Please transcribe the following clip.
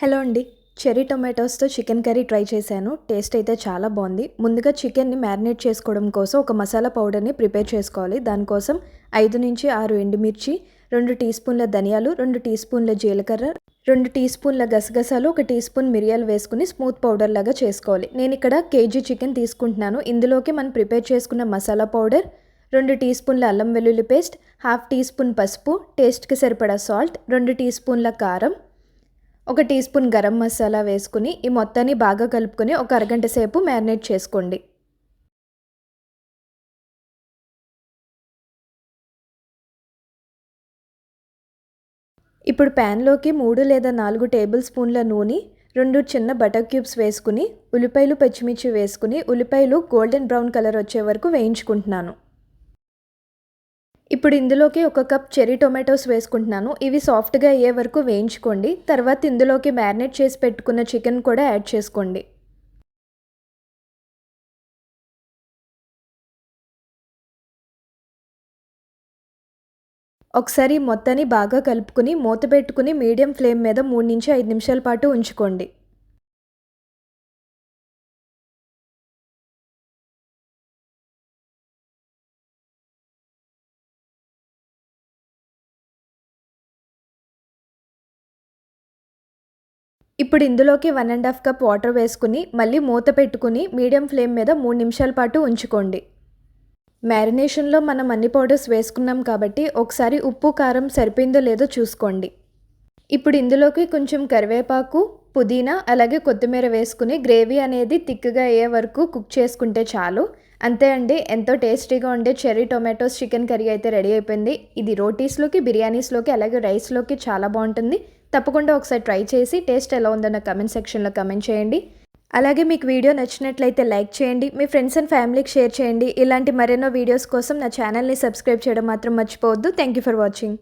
Hello అండి. Cherry టొమాటోస్తో chicken curry try చేశాను. టేస్ట్ అయితే చాలా బాగుంది. ముందుగా చికెన్ని మ్యారినేట్ చేసుకోవడం కోసం ఒక మసాలా పౌడర్ని ప్రిపేర్ చేసుకోవాలి. దానికోసం ఐదు నుంచి ఆరు ఎండుమిర్చి రెండు టీ స్పూన్ల ధనియాలు రెండు టీ స్పూన్ల జీలకర్ర రెండు టీ స్పూన్ల గసగసాలు ఒక టీ స్పూన్ మిరియాలు వేసుకుని స్మూత్ పౌడర్ లాగా చేసుకోవాలి. నేను ఇక్కడ కేజీ చికెన్ తీసుకుంటున్నాను. ఇందులోకి మనం ప్రిపేర్ చేసుకున్న మసాలా పౌడర్ రెండు టీ స్పూన్ల అల్లం వెల్లుల్లి పేస్ట్ హాఫ్ టీ స్పూన్ పసుపు టేస్ట్కి సరిపడా సాల్ట్ రెండు టీ స్పూన్ల కారం ఒక టీ స్పూన్ గరం మసాలా వేసుకుని ఈ మొత్తాన్ని బాగా కలుపుకొని ఒక అరగంట సేపు మ్యారినేట్ చేసుకోండి. ఇప్పుడు ప్యాన్లోకి మూడు లేదా నాలుగు టేబుల్ స్పూన్ల నూనె రెండు చిన్న బటర్ క్యూబ్స్ వేసుకుని ఉల్లిపాయలు పచ్చిమిర్చి వేసుకుని ఉల్లిపాయలు గోల్డెన్ బ్రౌన్ కలర్ వచ్చే వరకు వేయించుకుంటున్నాను. ఇప్పుడు ఇందులోకి ఒక కప్ చెరీ టొమాటోస్ వేసుకుంటున్నాను. ఇవి సాఫ్ట్గా అయ్యే వరకు వేయించుకోండి. తర్వాత ఇందులోకి మ్యారినేట్ చేసి పెట్టుకున్న చికెన్ కూడా యాడ్ చేసుకోండి. ఒకసారి మొత్తాన్ని బాగా కలుపుకుని మూత పెట్టుకుని మీడియం ఫ్లేమ్ మీద మూడు నుంచి ఐదు నిమిషాల పాటు ఉంచుకోండి. ఇప్పుడు ఇందులోకి one and half cup water వేసుకుని మళ్ళీ మూత పెట్టుకుని మీడియం ఫ్లేమ్ మీద మూడు నిమిషాల పాటు ఉంచుకోండి. మ్యారినేషన్లో మనం అన్ని పౌడర్స్ వేసుకున్నాం కాబట్టి ఒకసారి ఉప్పు కారం సరిపోయిందో లేదో చూసుకోండి. ఇప్పుడు ఇందులోకి కొంచెం కరివేపాకు పుదీనా అలాగే కొత్తిమీర వేసుకుని గ్రేవీ అనేది థిక్గా అయ్యే వరకు కుక్ చేసుకుంటే చాలు. అంతే అండి ఎంతో టేస్టీగా ఉండే చెర్రీ టొమాటోస్ చికెన్ కర్రీ అయితే రెడీ అయిపోయింది. ఇది రోటీస్లోకి బిర్యానీస్లోకి అలాగే రైస్లోకి చాలా బాగుంటుంది. తప్పకుండా ఒకసారి ట్రై చేసి టేస్ట్ ఎలా ఉందో నా కమెంట్ సెక్షన్లో కమెంట్ చేయండి. అలాగే మీకు వీడియో నచ్చినట్లయితే లైక్ చేయండి మీ ఫ్రెండ్స్ అండ్ ఫ్యామిలీకి షేర్ చేయండి. ఇలాంటి మరెన్నో వీడియోస్ కోసం నా ఛానల్ని సబ్స్క్రైబ్ చేయడం మాత్రం మర్చిపోవద్దు. Thank you for watching.